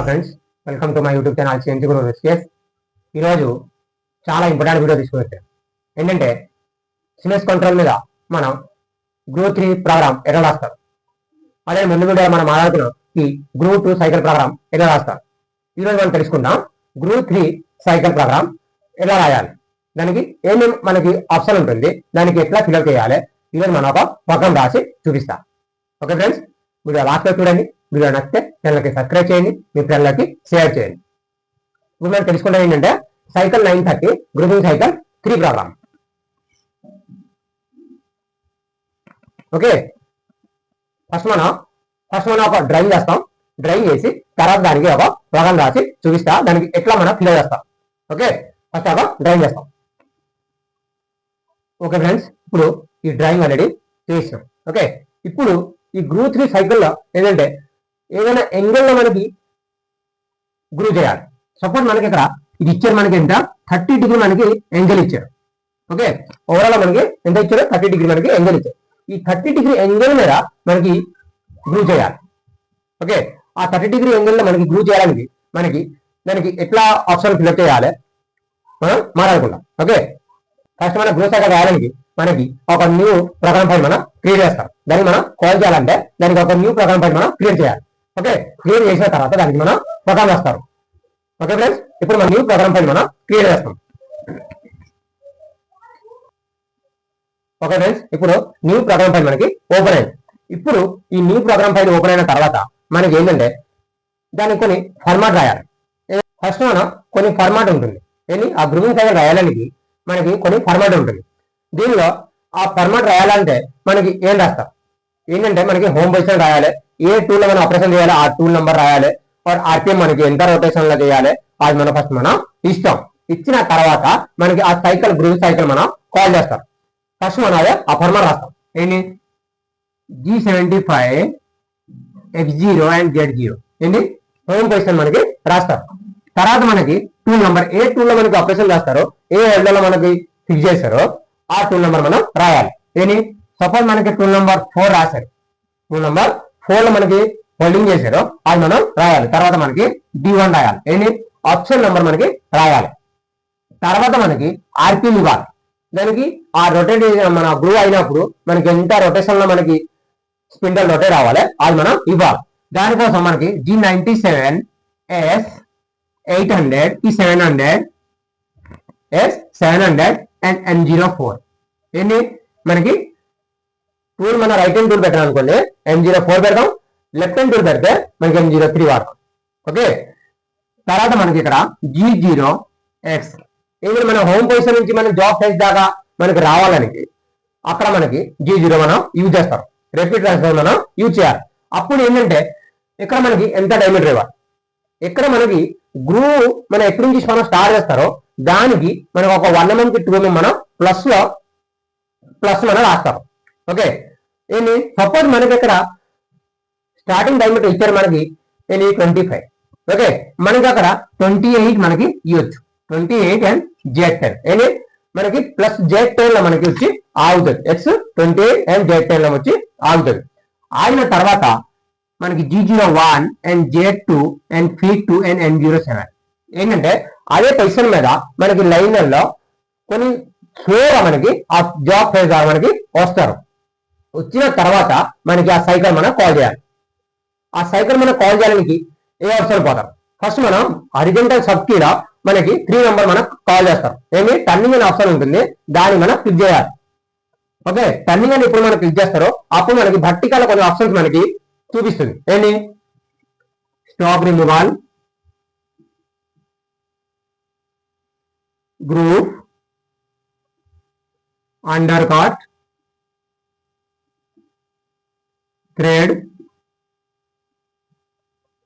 Hello friends welcome to my YouTube channel change guru రిస్కేస్ ఈరోజు చాలా important video తీసుకువచ్చాను. ఏంటంటే సిమెస్ control మీద మనం గ్రూప్ త్రీ ప్రోగ్రామ్ ఎలా రాస్తారు అదే ముందు వీడియో మనం మాట్లాడుతున్నాం ఈ గ్రూప్ టూ సైకిల్ ప్రోగ్రామ్ ఎలా రాస్తారు ఈరోజు మనం తెలుసుకుందాం గ్రూప్ త్రీ సైకిల్ ప్రోగ్రామ్ ఎలా రాయాలి. దానికి ఏమేమి మనకి ఆప్షన్ ఉంటుంది దానికి ఎట్లా ఫిల్అప్ చేయాలి ఈరోజు మనం ఒక ప్రోగ్రామ్ రాసి చూపిస్తాం. ఓకే ఫ్రెండ్స్ వీడియో లాస్ట్లో చూడండి. వీడియో నచ్చితే ఛానల్కి సబ్స్క్రైబ్ చేయండి మీ ఫ్రెండ్లకి షేర్ చేయండి. ఇప్పుడు మనం తెలుసుకుంటే ఏంటంటే cycle nine thirty grouping cycle three program. Okay? First మనం ఫస్ట్ మనం ఒక డ్రాయింగ్ చేస్తాం. డ్రైవ్ చేసి తర్వాత దానికి ఒక ప్రోగ్రామ్ రాసి చూపిస్తా. దానికి ఎట్లా మనం ఫిల్ చేస్తాం. ఓకే? ఫస్ట్ ఒక డ్రైవ్ చేస్తాం. ఓకే ఫ్రెండ్స్ ఇప్పుడు ఈ డ్రాయింగ్ అనేది చేసినాం. ఓకే? ఇప్పుడు ఈ గ్రూ త్రీ సైకిల్లో ఏంటంటే ఏదైనా ఎంగిల్లో మనకి గ్రూ చేయాలి. సపోజ్ మనకి ఇక్కడ ఇది ఇచ్చారు మనకి ఎంత? థర్టీ డిగ్రీ మనకి ఎంగిల్ ఇచ్చారు. ఓకే ఓవరాల్ మనకి ఎంత ఇచ్చారు? థర్టీ డిగ్రీ మనకి ఎంగిల్ ఇచ్చారు. ఈ థర్టీ డిగ్రీ ఎంగిల్ మీద మనకి గ్రూ చేయాలి. ఓకే ఆ థర్టీ డిగ్రీ ఎంగిల్లో మనకి గ్రూ చేయడానికి మనకి దానికి ఎట్లా ఆప్షన్ ఫిల్అప్ చేయాలి? మనం మాట్లాడుకుందాం. ఓకే ఫస్ట్ మన గ్రూ సైకిల్ రాయడానికి మనకి ఒక న్యూ ప్రోగ్రామ్ ఫైల్ మనం క్రియేట్ చేస్తాం. దాన్ని మనం కాల్ చేయాలంటే దానికి ఒక న్యూ ప్రోగ్రామ్ ఫైల్ మనం క్రియేట్ చేయాలి. ఓకే? క్రియేట్ చేసిన తర్వాత దానికి మనం ప్రోగ్రామ్ వేస్తారు ఓకే ఫ్రెండ్స్? ఇప్పుడు మనం న్యూ ప్రోగ్రామ్ ఫైల్ మనం క్రియేట్ చేస్తాం. Okay friends? ఇప్పుడు న్యూ ప్రోగ్రామ్ ఫైల్ మనకి ఓపెన్ అయింది. ఇప్పుడు ఈ న్యూ ప్రోగ్రామ్ ఫైల్ ఓపెన్ అయిన తర్వాత మనకి ఏంటంటే దానికి కొన్ని ఫార్మాట్ రాయాలి. ఫస్ట్ మనం కొన్ని ఫార్మాట్ ఉంటుంది. ఏంటి ఆ గ్రూపింగ్ ఫైల్ రాయడానికి మనకి కొన్ని ఫార్మాట్ ఉంటుంది. దీనిలో ఆ ఫార్మాట్ రాయాలంటే మనకి ఏం రాస్తాం? ఏంటంటే మనకి హోమ్ పొజిషన్ రాయాలి. ఏ టూల్ మనం ఆపరేషన్ చేయాలి ఆ టూల్ నెంబర్ రాయాలి. ఆర్ ఆర్పిఎం మనకి ఎంత రొటేషన్లో చేయాలి అది మనం ఫస్ట్ మనం ఇస్తాం. ఇచ్చిన తర్వాత మనకి ఆ సైకిల్ గ్రూప్ సైకిల్ మనం కాల్ చేస్తాం. ఫస్ట్ మనం అదే ఆ ఫార్మర్ రాస్తాం. ఏంటి? G seventy five X zero and Z zero ఏంటి? హోమ్ పొజిషన్ మనకి రాస్తారు. తర్వాత మనకి టూల్ నెంబర్ ఏ టూల్లో మనకి ఆపరేషన్ చేస్తారో ఏ హెడ్లో మనకి ఫిక్స్ చేస్తారో ఆ టూల్ నెంబర్ మనం రాయాలి. ఏంటి? సపోజ్ మనకి టూల్ నెంబర్ ఫోర్ రాశారు. టూల్ నెంబర్ ఫోర్లో మనకి హోల్డింగ్ చేశారు. అది మనం రాయాలి. తర్వాత మనకి డి వన్ రాయాలి. ఏంటి? ఆప్షన్ నెంబర్ మనకి రాయాలి. తర్వాత మనకి ఆర్పిఎం ఇవ్వాలి. దానికి ఆ రొటేట్ మన గ్రూ అయినప్పుడు మనకి ఎంత రొటేషన్లో మనకి స్పిండల్ రొటేట్ రావాలి? అది మనం ఇవ్వాలి. దానికోసం మనకి G ninety seven S eight hundred ఈ seven hundred S seven hundred and N zero four ఏంటి? మనకి టూల్ మన రైట్ హ్యాండ్ టూల్ పెట్టాం అనుకోండి ఎం జీరో ఫోర్ పెడతాం లెఫ్ట్ హ్యాండ్ టూల్ పెడితే మనకి ఎం జీరో త్రీ వాడతాం. ఓకే తర్వాత మనకి ఇక్కడ జీ జీరో ఎక్స్ ఇది మన హోమ్ పొజిషన్ నుంచి మనం జాబ్ ఫేస్ దాకా మనకి రావాలనికి అక్కడ మనకి జీ జీరో మనం యూజ్ చేస్తాం. రెపిడ్ ట్రాన్స్ఫర్ మనం యూజ్ చేయాలి. అప్పుడు ఏంటంటే ఇక్కడ మనకి ఎంత డైమీటర్ ఇవ్వాలి? ఇక్కడ మనకి గ్రూ మనం ఎక్కడి నుంచి మనం స్టార్ట్ చేస్తారో దానికి మనకు ఒక వన్ ఎంఎం mm కి టూ ఎంఎం mm మనం ప్లస్లో ప్లస్ మనం రాస్తాం. ఓకే ఏంటి సపోజ్ మనకి ఇక్కడ స్టార్టింగ్ డైమెంట్ ఇచ్చారు మనకి ఏంటి ట్వంటీ ఫైవ్ ఓకే మనకి అక్కడ ట్వంటీ ఎయిట్ మనకి ఇవ్వచ్చు twenty eight and Z ten ఏంటి మనకి ప్లస్ జెడ్ టెన్లో మనకి వచ్చి ఆగుతుంది. X twenty eight and Z టెన్లో వచ్చి ఆగుతుంది. ఆగిన తర్వాత మనకి G zero one and Z two and F two and N zero seven ఏంటంటే అదే పొజిషన్ మీద మనకి లైన్లలో కొన్ని స్లోగా మనకి ఆ జాబ్ ఫైజ్ మనకి వస్తారు. వచ్చిన తర్వాత మనకి ఆ సైకిల్ మనం కాల్ చేయాలి. ఆ సైకిల్ మనం కాల్ చేయడానికి ఏ ఆప్షన్ పోతాం? ఫస్ట్ మనం హరిజెంటల్ సబ్ కీలో మనకి త్రీ నెంబర్ మనం కాల్ చేస్తాం. ఏమి? టర్నింగ్ అనే ఆప్షన్ ఉంటుంది. దాన్ని మనం క్లిక్ చేయాలి. ఓకే? టర్నింగ్ అని ఇప్పుడు మనం క్లిక్ చేస్తారో అప్పుడు మనకి vertical కొన్ని ఆప్షన్స్ మనకి చూపిస్తుంది. ఏంటి? Stock removal group under cut thread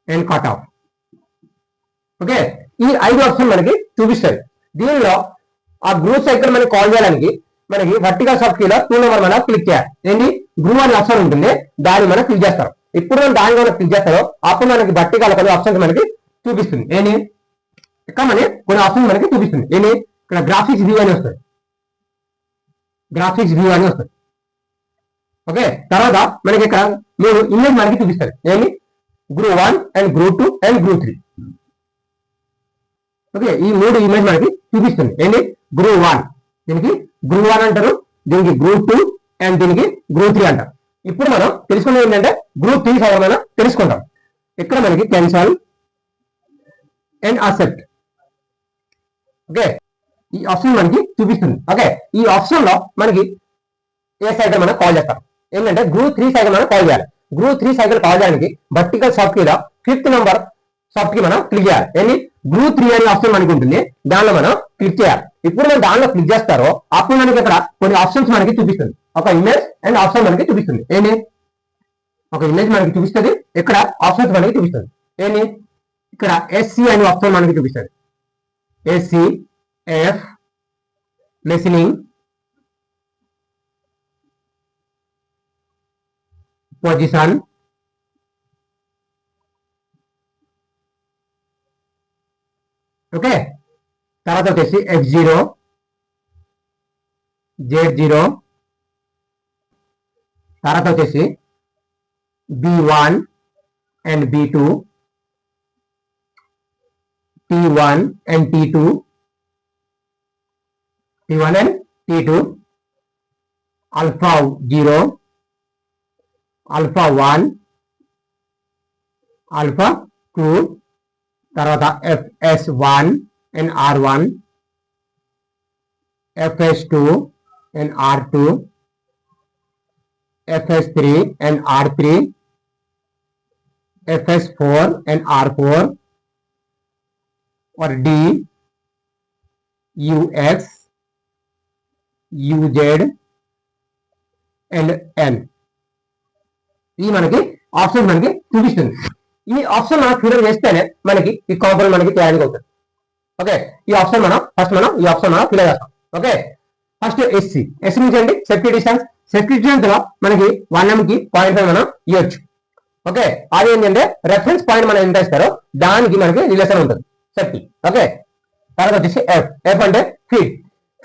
and cut off okay ఈ ఐదు ఆప్షన్ మనకి చూపిస్తుంది దీనిలో ఆ గ్రూ సైకిల్ మనకి కాల్ చేయడానికి మనకి వర్టికల్ సబ్ కీలో టూ నెంబర్ మనం క్లిక్ చేయాలి. ఏంటి? గ్రూ అనే ఆప్షన్ ఉంటుంది. దాన్ని మనం క్లిక్ చేస్తారు ఇప్పుడు మనం దాని కూడా క్లిక్ చేస్తారో అప్పుడు మనకి వర్టికల్ కొన్ని ఆప్షన్స్ మనకి చూపిస్తుంది. ఏంటి? ఇక్కడ మనకి కొన్ని ఆప్షన్స్ మనకి చూపిస్తుంది. ఏంటి? ఇక్కడ గ్రాఫిక్స్ వ్యూ అని వస్తుంది. గ్రాఫిక్స్ వ్యూ అని వస్తుంది. ఓకే? తర్వాత మనకి ఇక్కడ మీరు ఇమేజ్ మనకి చూపిస్తారు. ఏమి? Groove one and groove two and groove three okay? ఈ మూడు ఇమేజ్ మనకి చూపిస్తుంది. ఏంటి? గ్రూప్ వన్ దీనికి గ్రూప్ వన్ అంటారు. దీనికి గ్రూప్ టూ అండ్ దీనికి గ్రూప్ త్రీ అంటారు. ఇప్పుడు మనం తెలుసుకునేది ఏంటంటే గ్రూప్ త్రీ సగమైన తెలుసుకుంటాం. ఇక్కడ మనకి క్యాన్సల్ అండ్ అసెప్ట్ ఓకే? ఈ ఆప్షన్ మనకి చూపిస్తుంది. ఓకే? ఈ ఆప్షన్లో మనకి ఏ సైడ్ మనం కాల్ చేస్తాం? ఏంటంటే గ్రూప్ త్రీ సైకిల్ మనం కాల్ చేయాలి. గ్రూప్ త్రీ సైకిల్ కాల్ చేయడానికి వర్టికల్ సాఫ్ట్ కీలో ఫిఫ్త్ నెంబర్ సాఫ్ట్కి మనం క్లిక్ చేయాలి. ఏంటి గ్రూ త్రీ అనే ఆప్షన్ మనకి ఉంటుంది. దానిలో మనం క్లిక్ చేయాలి. ఇప్పుడు మనం దానిలో క్లిక్ చేస్తారో అప్పుడు మనకి ఇక్కడ కొన్ని ఆప్షన్స్ మనకి చూపిస్తుంది. ఒక ఇమేజ్ అండ్ ఆప్షన్ మనకి చూపిస్తుంది. ఏంటి ఒక ఇమేజ్ మనకి చూపిస్తుంది. ఇక్కడ ఆప్షన్స్ మనకి చూపిస్తుంది. ఏంటి ఇక్కడ ఎస్సి అనే ఆప్షన్ మనకి చూపిస్తుంది. SC F listening position okay తర్వాత వచ్చేసి ఎఫ్ జీరో జెడ్ జీరో తర్వాత వచ్చేసి B one and B two T one and T two T one and T two alpha zero alpha one alpha two తర్వాత FS one and R one FS two and R two FS three and R three FS four and R four और D U X U Z and N ఈ మనకి option మనకి చూపిస్తుంది. ఈ option మనం clear చేస్తేనే మనకి ఈ కాంపౌండ్ మనకి తయారు అవుతుంది. ఓకే? ఈ ఆప్షన్ మనం ఫస్ట్ మనం ఈ ఆప్షన్ మనం క్లియర్ చేస్తాం. ఓకే? ఫస్ట్ ఎస్సీ ఎస్సీ నుంచి అండి సెఫ్టీ డిస్టెన్స్ సెఫ్టీ డిస్టెన్స్లో మనకి వన్ ఎం కి పాయింట్ మనం ఇవ్వచ్చు. ఓకే? అది ఏంటంటే రెఫరెన్స్ పాయింట్ మనం ఎంత ఇస్తారో దానికి మనకి రిలేషన్ ఉంటుంది. Safety okay? తర్వాత వచ్చేసి ఎఫ్ ఎఫ్ అంటే ఫీడ్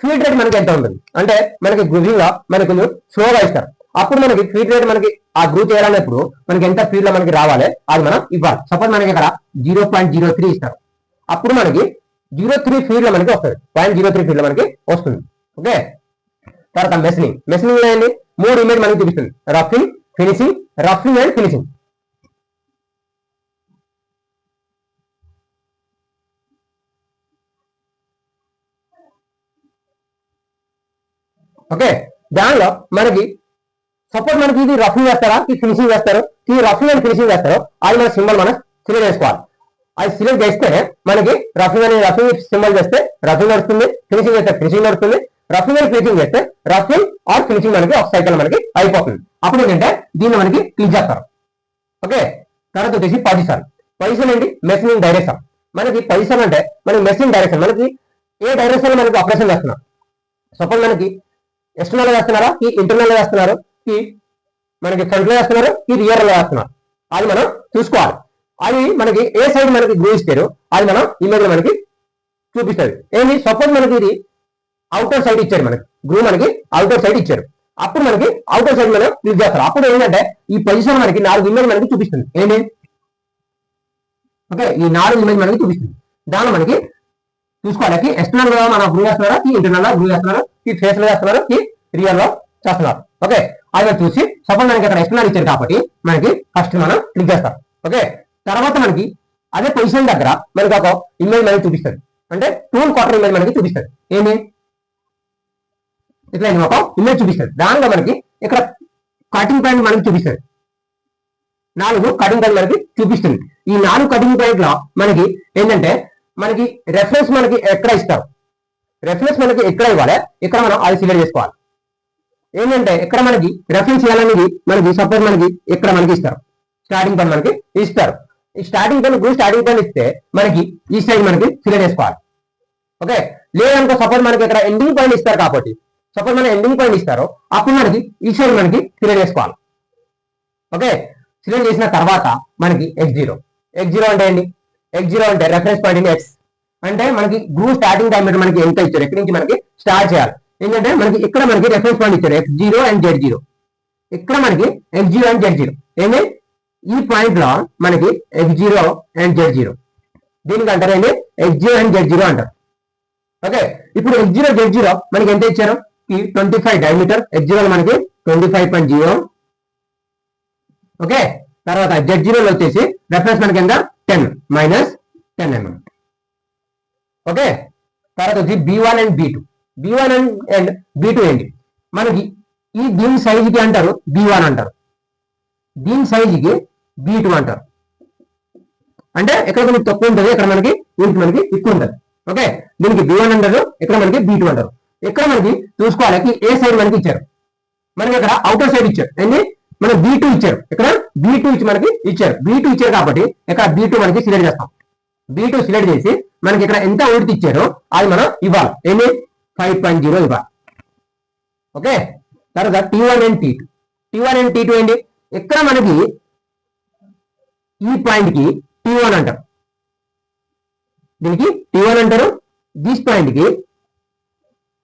ఫీడ్ రేట్ మనకి ఎంత ఉంటుంది? అంటే మనకి గ్రూపింగ్ మనకు మనకి కొంచెం స్లోగా ఇస్తారు. అప్పుడు మనకి ఫీడ్ రేట్ మనకి ఆ గ్రూ చేయాలన్నప్పుడు మనకి ఎంత ఫీడ్లో మనకి రావాలి అది మనం ఇవ్వాలి. సపోజ్ మనకి ఇక్కడ జీరో పాయింట్ జీరో త్రీ ఇస్తారు. అప్పుడు మనకి జీరో త్రీ ఫీడ్లో మనకి వస్తుంది. పాయింట్ జీరో త్రీ ఫీడ్లో మనకి వస్తుంది. ఓకే తర్వాత మెషినింగ్ మెషినింగ్ ఏంటి మూడు ఇమేజ్ మనకి చూపిస్తుంది. Roughing finishing roughing and finishing okay దానిలో మనకి సపోజ్ మనకి ఇది రఫింగ్ వేస్తారా ఈ ఫినిషింగ్ వేస్తారు ఈ రఫింగ్ అండ్ ఫినిషింగ్ వేస్తారు అది మన సింబల్ మనం సిలెక్ట్ చేసుకోవాలి. అది సిలెక్ట్ చేస్తే మనకి రఫింగ్ అని రఫింగ్ సింబల్ చేస్తే రఫింగ్ నడుస్తుంది ఫినిషింగ్ చేస్తే ఫినిషింగ్ నడుస్తుంది రఫింగ్ అని ఫినిషింగ్ చేస్తే రఫింగ్ ఆర్ ఫినిషింగ్ మనకి ఒక సైకిల్ మనకి అయిపోతుంది. అప్పుడు ఏంటంటే దీన్ని మనకి క్లిక్ చేస్తారు. ఓకే తర్వాత వచ్చేసి పొజిషన్ పొజిషన్ ఏంటి? మెషిన్ డైరెక్షన్ మనకి పొజిషన్ అంటే మనకి మెషిన్ డైరెక్షన్ మనకి ఏ డైరెక్షన్ మనకి ఆపరేషన్ చేస్తున్నాం సపోజ్ మనకి ఎక్స్టర్నల్ వేస్తున్నారా ఈ ఇంటర్నల్ వేస్తున్నారు కి మనకి ఫ్రంట్ వేస్తున్నారు ఈ రియర్లో వేస్తున్నారు అది మనం చూసుకోవాలి. అది మనకి ఏ సైడ్ మనకి గ్రూ ఇస్తారు అది మనం ఇమేజ్లో మనకి చూపిస్తుంది. ఏంటి సపోజ్ మనకి ఇది అవుటర్ సైడ్ ఇచ్చారు మనకి. గ్రూ మనకి అవుటర్ సైడ్ ఇచ్చారు. అప్పుడు మనకి అవుటర్ సైడ్ మనం యూజ్ చేస్తారు. అప్పుడు ఏంటంటే ఈ పొజిషన్ మనకి నాలుగు ఇమేజ్ మనకి చూపిస్తుంది. ఏంటి ఓకే ఈ నాలుగు ఇమేజ్ మనకి చూపిస్తుంది. దాని మనకి చూసుకోవాలి. ఎక్స్టర్నల్గా మనం గ్రూ చేస్తున్నారా? ఈ ఇంటర్నల్గా గ్రూ చేస్తున్నారా? ఈ ఫేస్లో చేస్తున్నారా? ఈ రియల్లో చేస్తున్నారు. ఓకే? అది చూసి సపోజ్ మనకి అక్కడ ఎక్స్ప్లెయిన్ ఇచ్చారు కాబట్టి మనకి ఫస్ట్ మనం క్లిక్ చేస్తాం. ఓకే? తర్వాత మనకి అదే పొజిషన్ దగ్గర మనకి ఒక ఇమేజ్ మనకి చూపిస్తుంది. అంటే టూల్ క్వార్టర్ ఇమేజ్ మనకి చూపిస్తుంది. ఏమి ఇట్లా ఒక ఇమేజ్ చూపిస్తుంది. దానిలో మనకి ఇక్కడ కటింగ్ పాయింట్ మనకి చూపిస్తుంది. నాలుగు కటింగ్ పాయింట్ మనకి చూపిస్తుంది. ఈ నాలుగు కటింగ్ పాయింట్లో మనకి ఏంటంటే మనకి రెఫరెన్స్ మనకి ఎక్కడ ఇస్తారు రెఫరెన్స్ మనకి ఎక్కడ ఇవ్వాలి? ఇక్కడ మనం అది సిలెక్ట్ చేసుకోవాలి. ఏంటంటే ఇక్కడ మనకి రెఫరెన్స్ చేయాలనేది మనకి సపోజ్ మనకి ఇక్కడ మనకి ఇస్తారు. స్టార్టింగ్ పాయింట్ మనకి ఇస్తారు. ఈ starting point group starting point ఇస్తే మనకి ఈ సైడ్ మనకి సిలెక్ట్ చేసుకోవాలి. ఓకే లేదనుకో సపోజ్ మనకి ఇక్కడ ఎండింగ్ పాయింట్ ఇస్తారు కాబట్టి సపోజ్ మనం ఎండింగ్ పాయింట్ ఇస్తారు అప్పుడు మనకి ఈ సైడ్ మనకి సిలెక్ట్ చేసుకోవాలి. ఓకే సిలెక్ట్ చేసిన తర్వాత మనకి ఎక్స్ జీరో ఎక్స్ జీరో అంటే ఏంటి? ఎక్స్ జీరో అంటే రెఫరెన్స్ పాయింట్ ఎక్స్ అంటే మనకి గ్రూ స్టార్టింగ్ టైం మనకి ఎంత ఇచ్చారు? ఎక్కడి నుంచి మనకి స్టార్ట్ చేయాలి? ఏంటంటే మనకి ఇక్కడ మనకి రెఫరెన్స్ పాయింట్ ఇచ్చారు X zero and Z zero ఇక్కడ మనకి X zero and Z zero ఏంటి ఈ పాయింట్లో మనకి X zero and Z zero దీనికి అంటారు ఏంటి? X zero and Z zero అంటారు. ఓకే ఇప్పుడు ఎక్స్ జీరో జెడ్ జీరో మనకి ఎంత ఇచ్చారు? ఈ twenty five diameter X zero మనకి twenty five point zero okay తర్వాత జెడ్ జీరోలో వచ్చేసి రెఫరెన్స్ మనకి ఎంత ten minus ten MM okay తర్వాత వచ్చి B one and B two B one and and B two ఏంటి? మనకి ఈ దీని సైజుకి అంటారు బి వన్ అంటారు. దీని సైజుకి బి టూ అంటారు. అంటే ఎక్కడ మనకి తక్కువ ఉంటుంది ఇక్కడ మనకి దీనికి మనకి ఎక్కువ ఉంటుంది. ఓకే? దీనికి బి వన్ అంటారు ఇక్కడ మనకి బి టూ అంటారు. ఇక్కడ మనకి చూసుకోవాలి ఏ సైడ్ మనకి ఇచ్చారు. మనకి ఇక్కడ అవుటర్ సైడ్ ఇచ్చారు. ఏంటి? మనం బి టూ ఇచ్చారు. ఇక్కడ బి టూ ఇచ్చి మనకి ఇచ్చారు. బి టూ ఇచ్చారు కాబట్టి ఇక్కడ బి టూ మనకి సిలెక్ట్ చేస్తాం. బి టూ సిలెక్ట్ చేసి మనకి ఇక్కడ ఎంత ఊడికి ఇచ్చారో అది మనం ఇవ్వాలి. ఏంటి? ఫైవ్ పాయింట్ జీరో ఇవ్వాలి ఓకే తర్వాత T one and T two T one and T two ఏంటి? ఇక్కడ మనకి ఈ పాయింట్కి టీ వన్ అంటారు దీనికి టీ వన్ అంటారు. దిస్ పాయింట్కి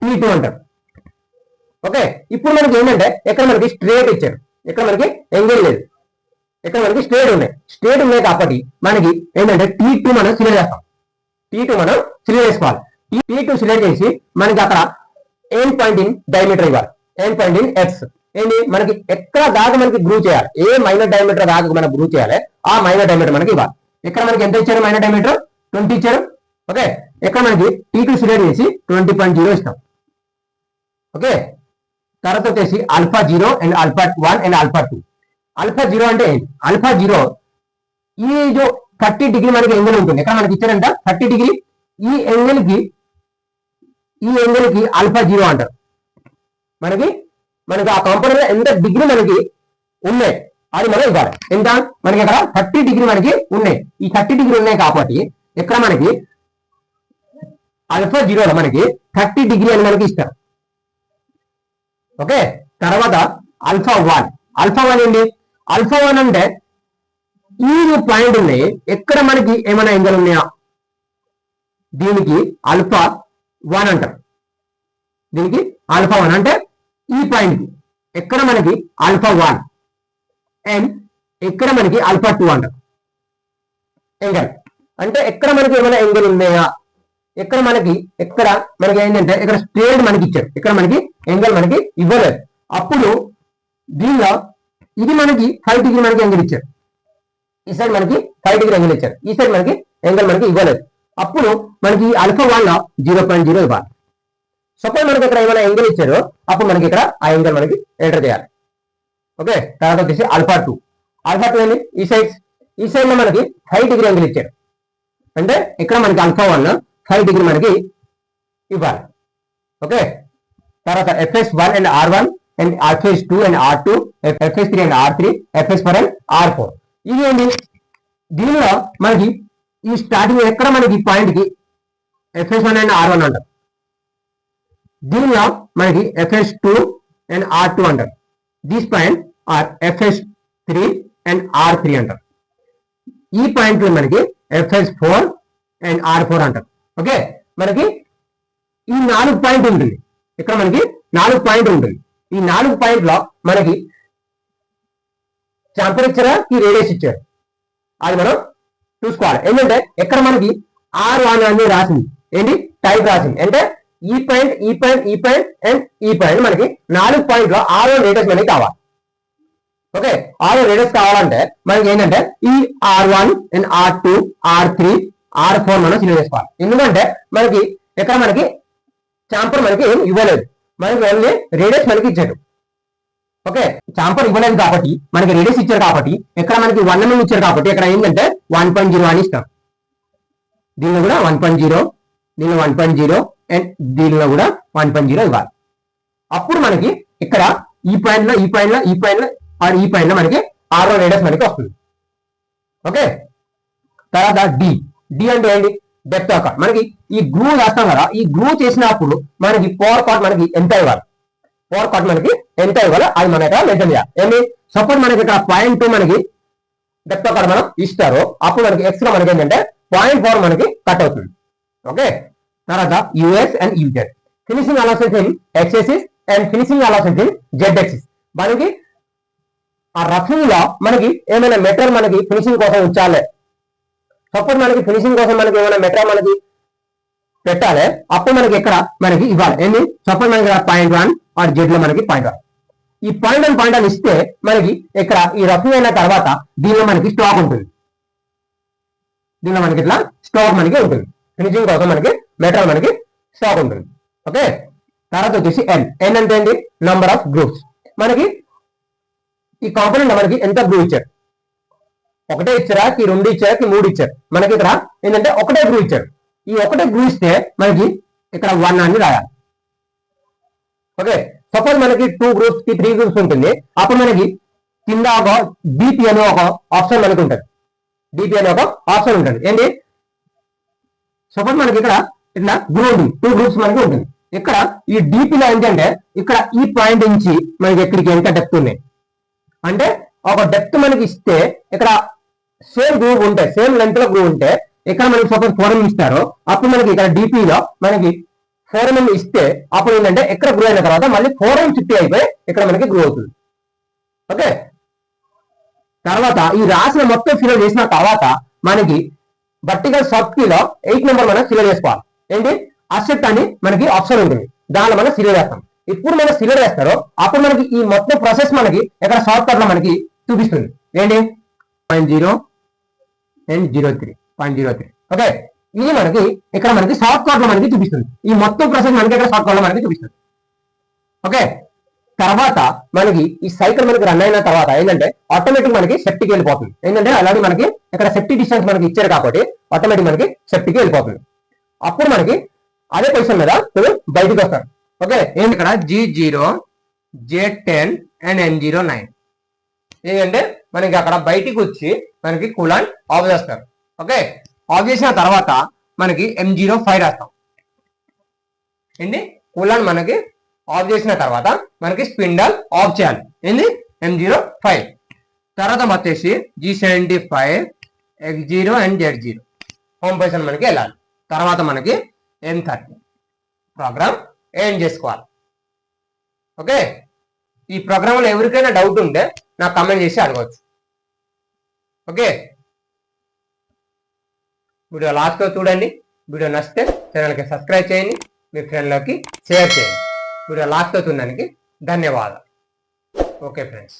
టీ టూ అంటారు ఓకే ఇప్పుడు మనకి ఏంటంటే ఇక్కడ మనకి స్ట్రేట్ ఇచ్చారు. ఇక్కడ మనకి ఎంగిల్ లేదు. ఇక్కడ మనకి స్ట్రేట్ ఉన్నాయి. స్ట్రేట్ ఉన్నాయి కాబట్టి మనకి ఏంటంటే టీ టూ మనం సిలెక్ట్ చేస్తాం. టీ టూ మనం సిలెక్ట్ ఈ టీ టూ సిలెక్ట్ చేసి మనకి అక్కడ ఎయిన్ పాయింట్ ఇన్ డైమీటర్ ఇవ్వాలి. ఎయిన్ పాయింట్ ఇన్ ఎక్స్ ఏంటి? మనకి ఎక్కడ దాకా మనకి గ్రూ చేయాలి. ఏ మైనర్ డయామీటర్ దాకా మనం గ్రూ చేయాలి ఆ మైనర్ డైమీటర్ మనకి ఇవ్వాలి. ఇక్కడ మనకి ఎంత ఇచ్చారు మైనర్ డైమీటర్ ట్వంటీ ఇచ్చారు. ఓకే? ఇక్కడ మనకి టీ టూ సిలెక్ట్ చేసి ట్వంటీ పాయింట్ జీరో ఇస్తాం. ఓకే? తర్వాత వచ్చేసి alpha zero and alpha one and alpha two alpha zero అంటే అల్ఫా ఆల్ఫా జీరో ఈ జో థర్టీ డిగ్రీ మనకి ఎంగిల్ ఉంటుంది. ఇక్కడ మనకి ఇచ్చారంట? థర్టీ డిగ్రీ ఈ ఎంగిల్కి ఈ ఎంగల్కి ఆల్ఫా జీరో అంటారు. మనకి మనకి ఆ కాంపౌండ్ ఎంత డిగ్రీ మనకి ఉన్నాయి? అది మనం ఇవ్వాలి. ఎంత? మనకి ఇక్కడ థర్టీ డిగ్రీ మనకి ఉన్నాయి. ఈ థర్టీ డిగ్రీ ఉన్నాయి కాబట్టి ఇక్కడ మనకి అల్ఫా జీరోలో మనకి థర్టీ డిగ్రీ అని మనకి ఇస్తారు. ఓకే? తర్వాత అల్ఫా వన్. అల్ఫా వన్ ఏంటి? అల్ఫా వన్ అంటే ఈ పాయింట్ ఉన్నాయి. ఎక్కడ మనకి ఏమైనా ఎంగల్ ఉన్నాయా? దీనికి అల్ఫా వన్ అంటారు దీనికి ఆల్ఫా వన్ అంటే ఈ పాయింట్ ఎక్కడ మనకి ఆల్ఫా వన్ అండ్ ఎక్కడ మనకి ఆల్ఫా టూ అంటారు ఎంగల్ అంటే ఎక్కడ మనకి ఏమైనా ఎంగల్ ఉన్నాయా? ఎక్కడ మనకి ఎక్కడ మనకి ఏంటంటే ఇక్కడ స్ట్రేట్ మనకి ఇచ్చారు ఇక్కడ మనకి? ఎంగల్ మనకి ఇవ్వలేదు. అప్పుడు దీనిలో ఇది మనకి ఫైవ్ డిగ్రీ మనకి ఎంగల్ ఇచ్చారు ఈ సైడ్ మనకి ఫైవ్ డిగ్రీ ఎంగల్ ఇచ్చారు ఈ సైడ్ మనకి ఎంగల్ మనకి ఇవ్వలేదు. అప్పుడు మనకి alpha one zero point zero ఇవ్వాలి. సపోజ్ మనకి ఇక్కడ ఏమైనా యాంగిల్ ఇచ్చారో అప్పుడు మనకి ఇక్కడ ఆ యాంగిల్ మనకి ఎంటర్ చేయాలి. ఓకే తర్వాత వచ్చేసి అల్ఫా టూ అల్ఫా టూ ఏంటి ఈ సైడ్ ఈ సైడ్లో మనకి ఫైవ్ డిగ్రీ యాంగిల్ ఇచ్చారు. అంటే ఇక్కడ మనకి అల్ఫా వన్ ఫైవ్ డిగ్రీ మనకి ఇవ్వాలి. ఓకే తర్వాత FS one and R one and FS two and R two FS three and R three FS four and R four ఇది ఏంటి దీనిలో మనకి ఈ స్టార్టింగ్ ఎక్కడ మనకి పాయింట్కి? FS one and R one అంటారు. దీనిలో మనకి FS two and R two అంటారు. This point R FS three and R three అంటారు. ఈ పాయింట్ మనకి FS four and R four అంటారు. ఓకే మనకి ఈ నాలుగు పాయింట్ ఉంటుంది. ఇక్కడ మనకి నాలుగు పాయింట్ ఉంటుంది. ఈ నాలుగు పాయింట్లో మనకి టెంపరేచర్ ఈ రేడియస్ ఇచ్చారు. అది మనం చూసుకోవాలి. ఏంటంటే ఎక్కడ మనకి ఆర్ వన్ అని రాసింది? ఏంటి? టైప్ రాసింది. అంటే ఈ పాయింట్ ఈ పాయింట్ ఈ పాయింట్ అండ్ ఈ పాయింట్ మనకి నాలుగు పాయింట్లో ఆరు రేటర్స్ మనకి కావాలి. ఓకే ఆరో రేటర్స్ కావాలంటే మనకి ఏంటంటే ఈ R one and R two R three R four మనం సిలెక్ట్ చేసుకోవాలి. ఎందుకంటే మనకి ఎక్కడ మనకి చాంపర్ మనకి ఏం ఇవ్వలేదు. మనకి ఓన్లీ రేడియస్ మనకి ఇచ్చాడు ఓకే? చాంపర్ ఇవ్వలేదు కాబట్టి మనకి రేడియస్ ఇచ్చారు కాబట్టి ఇక్కడ మనకి వన్ ఎంఎం mm ఇచ్చారు కాబట్టి ఇక్కడ ఏంటంటే వన్ పాయింట్ జీరో అని ఇస్తాం. దీనిలో కూడా వన్ పాయింట్ జీరో దీనిలో వన్ పాయింట్ జీరో అండ్ దీనిలో కూడా వన్ పాయింట్ జీరో ఇవ్వాలి. అప్పుడు మనకి ఇక్కడ ఈ పాయింట్లో ఈ పాయింట్లో ఈ పాయింట్లో ఆర్ ఈ పాయింట్లో మనకి ఆరో రేడియస్ మనకి వస్తుంది. ఓకే? తర్వాత డి డి అంటే ఏంటి? డెప్త్ ఆఫ్ మనకి ఈ గ్రూ చేస్తాం కదా ఈ గ్రూ చేసినప్పుడు మనకి పవర్ కాట్ మనకి ఎంత ఇవ్వాలి? పవర్ కాట్ మనకి ఎంత ఇవ్వాలో అది మన ఇక్కడ మెన్షన్ చేయాలి ఏంటి సపోజ్ మనకి ఇక్కడ పాయింట్ టూ మనకి డెప్త్ అక్కడ మనం ఇస్తారు. అప్పుడు మనకి ఎక్స్ట్రా మనకి ఏంటంటే పాయింట్ ఫోర్ మనకి కట్ అవుతుంది. ఓకే తర్వాత US and UZ finishing allowance in X axis and finishing allowance in Z axis మనకి ఆ రఫింగ్లో మనకి ఏమైనా మెటీరియల్ మనకి ఫినిషింగ్ కోసం ఉంచాలి. సపోజ్ మనకి ఫినిషింగ్ కోసం మనకి ఏమైనా మెటీరియల్ మనకి పెట్టాలి అప్పుడు మనకి ఎక్కడ? మనకి ఇవ్వాలి. ఏంటి సపోజ్ మనకి పాయింట్ వన్ ఆర్ జెడ్లో మనకి పాయింట్ వన్ ఈ పాయింట్ వన్ పాయింట్ వన్ ఇస్తే మనకి ఇక్కడ ఈ రఫ్ అయిన తర్వాత దీనిలో మనకి స్టాక్ ఉంటుంది. దీనిలో మనకి ఇట్లా స్టాక్ మనకి ఉంటుంది. ఫినిషింగ్ కోసం మనకి మెటీరియల్ మనకి స్టాక్ ఉంటుంది. ఓకే? తర్వాత వచ్చేసి ఎన్ ఎన్ అంటే ఏంటి నంబర్ ఆఫ్ గ్రూప్స్ మనకి ఈ కాంపోనెంట్ మనకి ఎంత గ్రూ ఇచ్చారు? ఒకటే ఇచ్చారా? కి రెండు ఇచ్చారా? కి మూడు ఇచ్చారు? మనకి ఇక్కడ ఏంటంటే ఒకటే గ్రూ ఇచ్చారు. ఈ ఒకటే గుణిస్తే మనకి ఇక్కడ వన్ అని రాయాలి. ఓకే సపోజ్ మనకి టూ గ్రూప్స్కి త్రీ గ్రూప్స్ ఉంటుంది. అప్పుడు మనకి కింద ఒక డిపి అనే ఒక ఆప్షన్ మనకి ఉంటుంది. డిపి అనే ఒక ఆప్షన్ ఉంటుంది. ఏంటి? సపోజ్ మనకి ఇక్కడ ఇట్లా గ్రూప్ ఉంది. టూ గ్రూప్స్ మనకి ఉంటుంది. ఇక్కడ ఈ డిపి లో ఏంటంటే ఇక్కడ ఈ పాయింట్ నుంచి మనకి ఎక్కడికి ఎంత డెప్త్ ఉన్నాయి అంటే ఒక డెప్త్ మనకి ఇస్తే ఇక్కడ సేమ్ గ్రూప్ ఉంటే సేమ్ లెంత్లో గ్రూప్ ఉంటే ఎక్కడ మనకి సపోజ్ ఫోరం ఇస్తారో అప్పుడు మనకి ఇక్కడ డిపిలో మనకి ఫోరం ఇస్తే అప్పుడు ఏంటంటే ఎక్కడ గ్రో అయిన తర్వాత మళ్ళీ ఫోరం చుట్టి అయిపోయి ఇక్కడ మనకి గ్రో అవుతుంది. ఓకే తర్వాత ఈ రాసిన మొత్తం ఫిల్ చేసిన తర్వాత మనకి వర్టికల్ సబ్లో ఎయిట్ నెంబర్ మనం ఫిల్ చేసుకోవాలి. ఏంటి? అసెట్ అని మనకి ఆప్షన్ ఉంటుంది దానిలో మనం సిలర్ చేస్తాం. ఇప్పుడు మనం సిలర్ చేస్తారో అప్పుడు మనకి ఈ మొత్తం ప్రాసెస్ మనకి ఇక్కడ షార్ట్ కట్లో మనకి చూపిస్తుంది. ఏంటి? Point zero and zero three point zero three okay ఇది మనకి ఇక్కడ మనకి షార్ట్ కట్లో మనకి చూపిస్తుంది. ఈ మొత్తం ప్రాసెస్ మనకి ఇక్కడ షార్ట్ కట్లో మనకి చూపిస్తుంది. ఓకే తర్వాత మనకి ఈ సైకిల్ మనకి రన్ అయిన తర్వాత ఏంటంటే ఆటోమేటిక్ మనకి సెఫ్టీకి వెళ్ళిపోతుంది. ఏంటంటే అలాగే మనకి ఇక్కడ సెఫ్టీ డిస్టెన్స్ మనకి ఇచ్చారు కాబట్టి ఆటోమేటిక్ మనకి సెఫ్టీకి వెళ్ళిపోతుంది. అప్పుడు మనకి అదే పొజిషన్ మీద మీరు బయటికి వస్తారు. ఓకే ఏంటి ఇక్కడ? G zero J ten and N zero nine ఏంటంటే మనకి అక్కడ బయటికి వచ్చి మనకి కూలాన్ ఆఫ్ చేస్తారు. ఓకే? ఆఫ్ చేసిన తర్వాత మనకి ఎం జీరో ఫైవ్ రాస్తాం. ఏంటి కూలర్ మనకి ఆఫ్ చేసిన తర్వాత మనకి స్పిండల్ ఆఫ్ చేయాలి. ఏంది? ఎం జీరో ఫైవ్ తర్వాత వచ్చేసి G seventy five X zero and Z zero home position మనకి వెళ్ళాలి. తర్వాత మనకి ఎం థర్టీ ప్రోగ్రామ్ ఏం చేసుకోవాలి. ఓకే? ఈ ప్రోగ్రాంలో ఎవరికైనా డౌట్ ఉంటే నాకు కమెంట్ చేసి అడగవచ్చు ఓకే? వీడియో లాస్ట్లో చూడండి. వీడియో నచ్చితే ఛానల్కి సబ్స్క్రైబ్ చేయండి. మీ ఫ్రెండ్లోకి షేర్ చేయండి. వీడియో లాస్ట్లో చూడడానికి ధన్యవాదాలు. Okay friends.